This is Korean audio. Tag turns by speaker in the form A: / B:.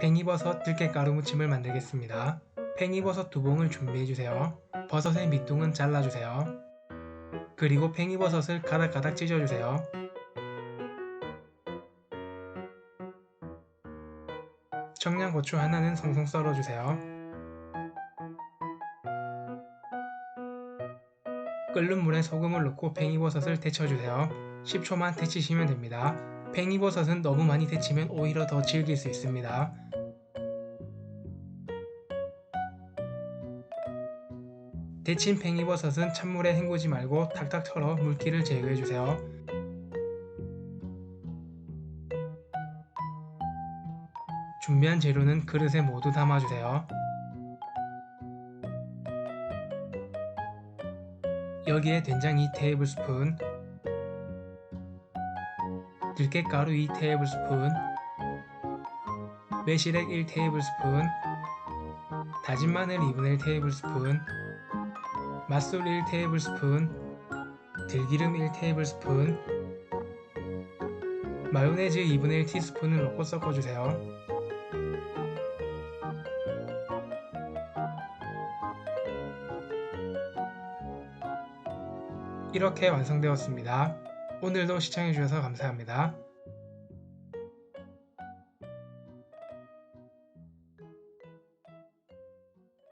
A: 팽이버섯 들깨가루 무침을 만들겠습니다. 팽이버섯 두 봉을 준비해주세요. 버섯의 밑둥은 잘라주세요. 그리고 팽이버섯을 가닥가닥 찢어주세요. 청양고추 하나는 송송 썰어주세요. 끓는 물에 소금을 넣고 팽이버섯을 데쳐주세요. 10초만 데치시면 됩니다. 팽이버섯은 너무 많이 데치면 오히려 더 질길 수 있습니다. 데친 팽이버섯은 찬물에 헹구지 말고 탁탁 털어 물기를 제거해주세요. 준비한 재료는 그릇에 모두 담아주세요. 여기에 된장 2테이블스푼, 들깨가루 2테이블스푼, 매실액 1테이블스푼, 다진 마늘 2분의 1테이블스푼, 맛술 1테이블스푼, 들기름 1테이블스푼, 마요네즈 2분의 1티스푼을 넣고 섞어주세요. 이렇게 완성되었습니다. 오늘도 시청해주셔서 감사합니다.